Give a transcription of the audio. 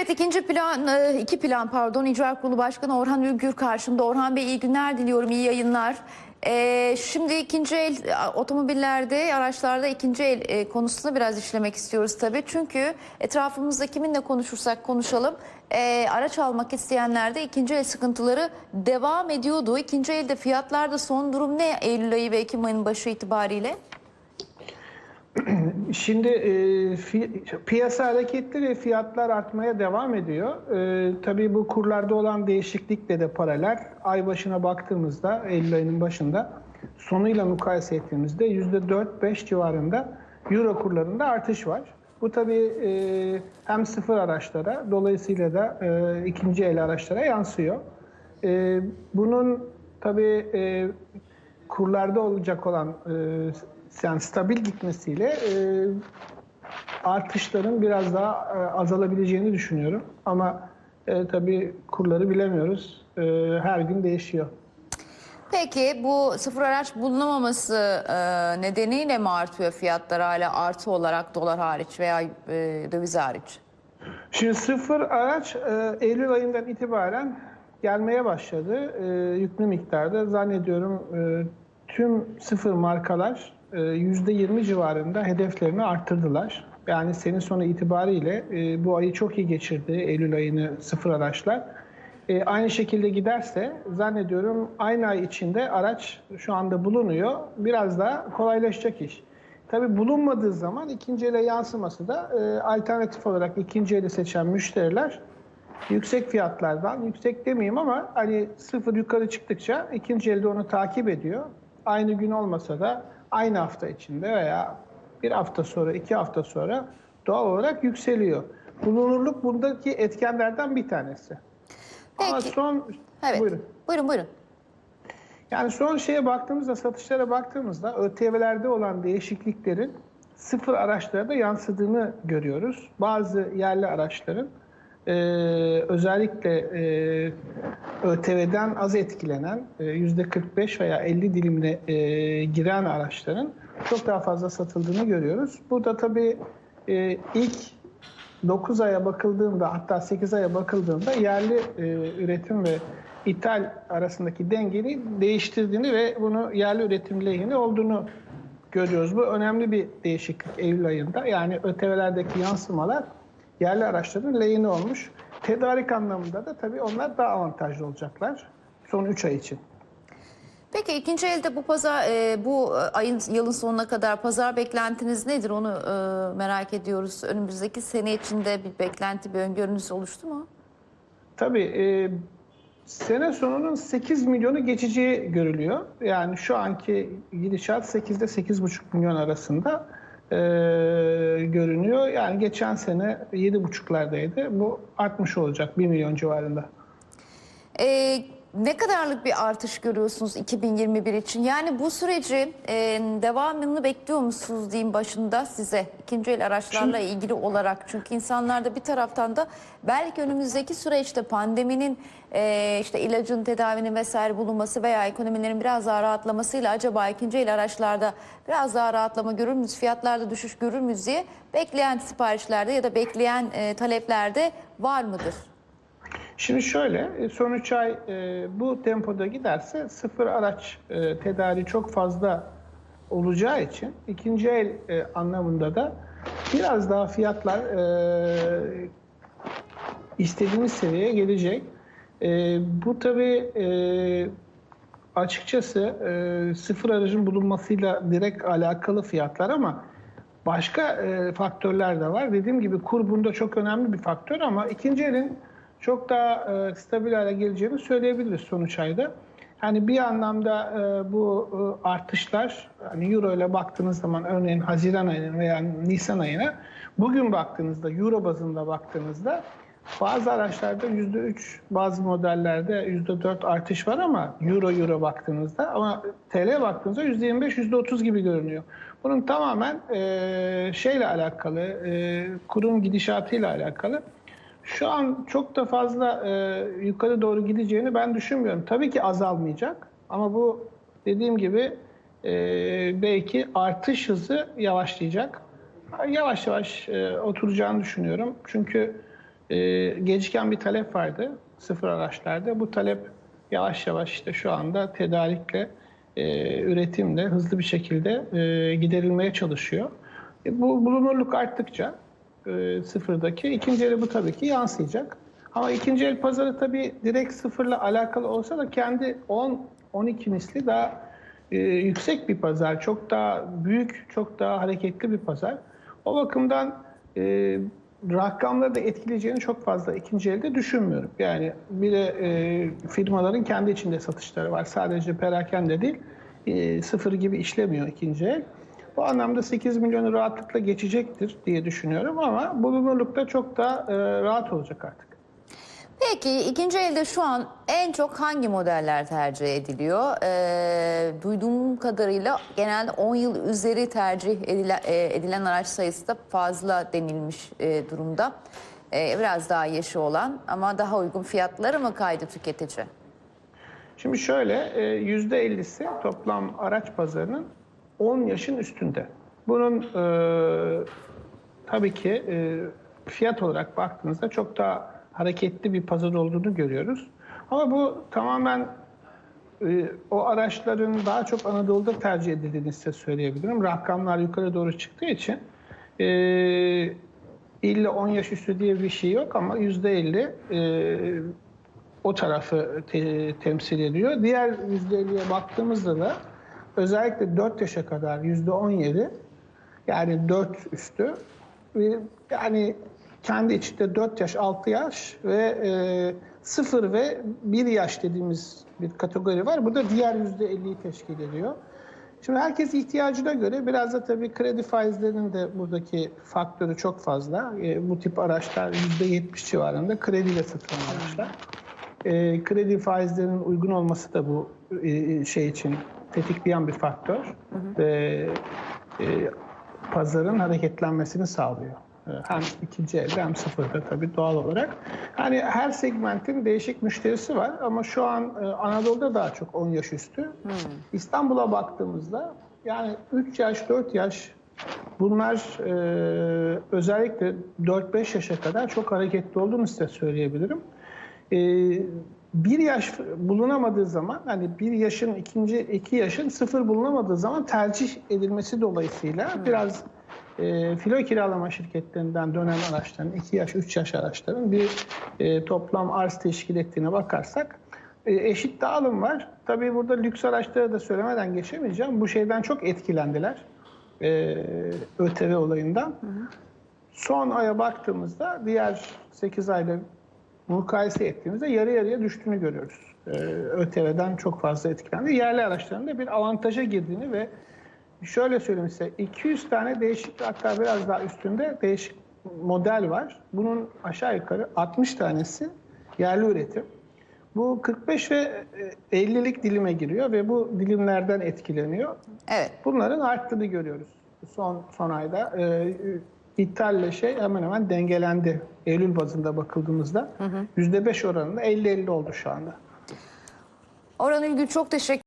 Evet ikinci plan, e, iki plan pardon İcra Kurulu Başkanı Orhan Ülgür karşımda. Orhan Bey iyi günler diliyorum, iyi yayınlar. E, şimdi ikinci el e, otomobillerde, araçlarda ikinci el e, konusunu biraz işlemek istiyoruz tabii. Çünkü etrafımızda kiminle konuşursak konuşalım e, araç almak isteyenlerde ikinci el sıkıntıları devam ediyordu. İkinci elde fiyatlarda son durum ne Eylül ayı ve Ekim ayının başı itibariyle? Şimdi e, fi- piyasa hareketli ve fiyatlar artmaya devam ediyor. E, tabii bu kurlarda olan değişiklikle de paralel. Ay başına baktığımızda, Eylül ayının başında sonuyla mukayese ettiğimizde %4-5 civarında Euro kurlarında artış var. Bu tabii e, hem sıfır araçlara, dolayısıyla da e, ikinci el araçlara yansıyor. E, bunun tabii e, kurlarda olacak olan e, yani stabil gitmesiyle e, artışların biraz daha e, azalabileceğini düşünüyorum. Ama e, tabii kurları bilemiyoruz. E, her gün değişiyor. Peki bu sıfır araç bulunamaması e, nedeniyle mi artıyor fiyatlar hala artı olarak dolar hariç veya e, döviz hariç? Şimdi sıfır araç e, Eylül ayından itibaren gelmeye başladı. E, yüklü miktarda zannediyorum e, tüm sıfır markalar %20 civarında hedeflerini arttırdılar. Yani senin sonu itibariyle e, bu ayı çok iyi geçirdi Eylül ayını sıfır araçlar. E, aynı şekilde giderse zannediyorum aynı ay içinde araç şu anda bulunuyor. Biraz daha kolaylaşacak iş. Tabii bulunmadığı zaman ikinci ele yansıması da e, alternatif olarak ikinci eli seçen müşteriler yüksek fiyatlardan, yüksek demeyeyim ama hani sıfır yukarı çıktıkça ikinci elde onu takip ediyor. Aynı gün olmasa da aynı hafta içinde veya bir hafta sonra, iki hafta sonra doğal olarak yükseliyor. Bulunurluk bundaki etkenlerden bir tanesi. Ama Peki. son... Evet. Buyurun. Buyurun buyurun. Yani son şeye baktığımızda, satışlara baktığımızda ÖTV'lerde olan değişikliklerin sıfır araçlarda yansıdığını görüyoruz. Bazı yerli araçların e, özellikle e, ÖTV'den az etkilenen e, yüzde 45 veya 50 dilimine e, giren araçların çok daha fazla satıldığını görüyoruz. Burada tabii e, ilk 9 aya bakıldığında hatta 8 aya bakıldığında yerli e, üretim ve ithal arasındaki dengeyi değiştirdiğini ve bunu yerli üretim lehine olduğunu görüyoruz. Bu önemli bir değişiklik Eylül ayında. Yani ÖTV'lerdeki yansımalar yerli araçların lehine olmuş. Tedarik anlamında da tabii onlar daha avantajlı olacaklar son 3 ay için. Peki ikinci elde bu pazar e, bu e, ayın yılın sonuna kadar pazar beklentiniz nedir onu e, merak ediyoruz. Önümüzdeki sene içinde bir beklenti bir öngörünüz oluştu mu? Tabii e, sene sonunun 8 milyonu geçeceği görülüyor. Yani şu anki gidişat 8 ile 8,5 milyon arasında e, görünüyor. Yani geçen sene 7,5'lardaydı. Bu artmış olacak 1 milyon civarında. E, ne kadarlık bir artış görüyorsunuz 2021 için? Yani bu süreci e, devamını bekliyor musunuz diyeyim başında size ikinci el araçlarla ilgili olarak. Çünkü insanlar da bir taraftan da belki önümüzdeki süreçte pandeminin e, işte ilacın tedavinin vesaire bulunması veya ekonomilerin biraz daha rahatlamasıyla acaba ikinci el araçlarda biraz daha rahatlama görür müyüz, fiyatlarda düşüş görür müyüz diye bekleyen siparişlerde ya da bekleyen e, taleplerde var mıdır? Şimdi şöyle, e, son 3 ay e, bu tempoda giderse sıfır araç e, tedariği çok fazla olacağı için ikinci el e, anlamında da biraz daha fiyatlar e, istediğimiz seviyeye gelecek. E, bu tabii e, açıkçası e, sıfır aracın bulunmasıyla direkt alakalı fiyatlar ama başka e, faktörler de var. Dediğim gibi kur bunda çok önemli bir faktör ama ikinci elin çok daha e, stabil hale geleceğini söyleyebiliriz sonuç ayda. Hani bir anlamda e, bu e, artışlar hani euro ile baktığınız zaman örneğin Haziran ayına veya Nisan ayına bugün baktığınızda euro bazında baktığınızda bazı araçlarda %3 bazı modellerde %4 artış var ama euro euro baktığınızda ama TL baktığınızda %25 %30 gibi görünüyor. Bunun tamamen e, şeyle alakalı e, kurum gidişatıyla alakalı. Şu an çok da fazla e, yukarı doğru gideceğini ben düşünmüyorum. Tabii ki azalmayacak ama bu dediğim gibi e, belki artış hızı yavaşlayacak. Yavaş yavaş e, oturacağını düşünüyorum. Çünkü e, geciken bir talep vardı sıfır araçlarda. Bu talep yavaş yavaş işte şu anda tedarikle, e, üretimle hızlı bir şekilde e, giderilmeye çalışıyor. E, bu bulunurluk arttıkça e, sıfırdaki ikinci eli bu tabii ki yansıyacak. Ama ikinci el pazarı tabii direkt sıfırla alakalı olsa da kendi 10-12 misli daha e, yüksek bir pazar. Çok daha büyük, çok daha hareketli bir pazar. O bakımdan e, rakamları da etkileyeceğini çok fazla ikinci elde düşünmüyorum. Yani bir de e, firmaların kendi içinde satışları var. Sadece perakende değil, e, sıfır gibi işlemiyor ikinci el. Bu anlamda 8 milyonu rahatlıkla geçecektir diye düşünüyorum ama bulunurlukta çok daha e, rahat olacak artık. Peki ikinci elde şu an en çok hangi modeller tercih ediliyor? Ee, duyduğum kadarıyla genelde 10 yıl üzeri tercih edilen, e, edilen araç sayısı da fazla denilmiş e, durumda. E, biraz daha yaşı olan ama daha uygun fiyatları mı kaydı tüketici? Şimdi şöyle e, %50'si toplam araç pazarının 10 yaşın üstünde. Bunun e, tabii ki e, fiyat olarak baktığınızda çok daha hareketli bir pazar olduğunu görüyoruz. Ama bu tamamen e, o araçların daha çok Anadolu'da tercih edildiğini size söyleyebilirim. Rakamlar yukarı doğru çıktığı için e, illa 10 yaş üstü diye bir şey yok ama %50 e, o tarafı te- temsil ediyor. Diğer %50'ye baktığımızda da özellikle 4 yaşa kadar %17 yani 4 üstü yani kendi içinde 4 yaş, 6 yaş ve e, 0 ve 1 yaş dediğimiz bir kategori var. Bu da diğer %50'yi teşkil ediyor. Şimdi herkes ihtiyacına göre biraz da tabii kredi faizlerinin de buradaki faktörü çok fazla. E, bu tip araçlar %70 civarında krediyle satılan araçlar. E, kredi faizlerinin uygun olması da bu e, şey için tetikleyen bir faktör ve e, pazarın hareketlenmesini sağlıyor. E, Hem ikinci elde hem sıfırda tabii doğal olarak. Yani her segmentin değişik müşterisi var ama şu an e, Anadolu'da daha çok 10 yaş üstü. İstanbul'a baktığımızda yani 3 yaş, 4 yaş bunlar e, özellikle 4-5 yaşa kadar çok hareketli olduğunu size söyleyebilirim. E, bir yaş bulunamadığı zaman hani bir yaşın ikinci iki yaşın sıfır bulunamadığı zaman tercih edilmesi dolayısıyla biraz e, filo kiralama şirketlerinden dönen araçların iki yaş üç yaş araçların bir e, toplam arz teşkil ettiğine bakarsak e, eşit dağılım var. Tabii burada lüks araçları da söylemeden geçemeyeceğim. Bu şeyden çok etkilendiler. E, ÖTV olayından. Son aya baktığımızda diğer 8 ayla mukayese ettiğimizde yarı yarıya düştüğünü görüyoruz. Ee, ÖTV'den çok fazla etkilendi. Yerli araçların da bir avantaja girdiğini ve şöyle söyleyeyim size 200 tane değişik hatta biraz daha üstünde değişik model var. Bunun aşağı yukarı 60 tanesi yerli üretim. Bu 45 ve e, 50'lik dilime giriyor ve bu dilimlerden etkileniyor. Evet. Bunların arttığını görüyoruz. Son son ayda e, ithalle şey hemen hemen dengelendi. Eylül bazında bakıldığımızda %5 oranında 50-50 oldu şu anda. Orhan Ülgü çok teşekkür